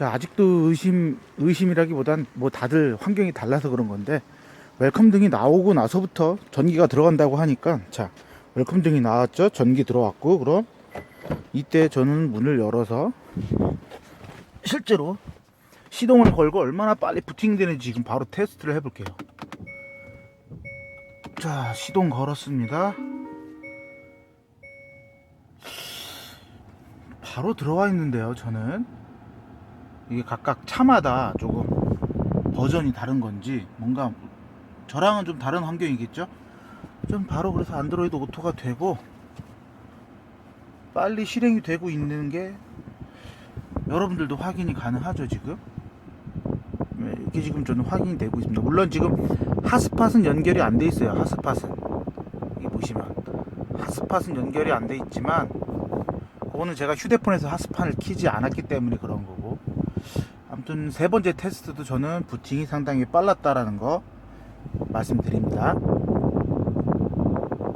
자, 아직도 의심, 의심이라기보단 뭐 다들 환경이 달라서 그런 건데, 웰컴 등이 나오고 나서부터 전기가 들어간다고 하니까, 자, 웰컴 등이 나왔죠? 전기 들어왔고, 그럼 이때 저는 문을 열어서 실제로 시동을 걸고 얼마나 빨리 부팅되는지 지금 바로 테스트를 해볼게요. 자, 시동 걸었습니다. 바로 들어와 있는데요, 저는. 이게 각각 차마다 조금 버전이 다른 건지 뭔가 저랑은 좀 다른 환경이겠죠? 좀 바로 그래서 안드로이드 오토가 되고 빨리 실행이 되고 있는 게 여러분들도 확인이 가능하죠 지금? 네, 이렇게 지금 저는 확인이 되고 있습니다. 물론 지금 핫스팟은 연결이 안 돼 있어요 핫스팟은. 여기 보시면. 핫스팟은 연결이 안 돼 있지만 그거는 제가 휴대폰에서 핫스팟을 키지 않았기 때문에 그런 거고. 아무튼 세 번째 테스트도 저는 부팅이 상당히 빨랐다라는 거 말씀드립니다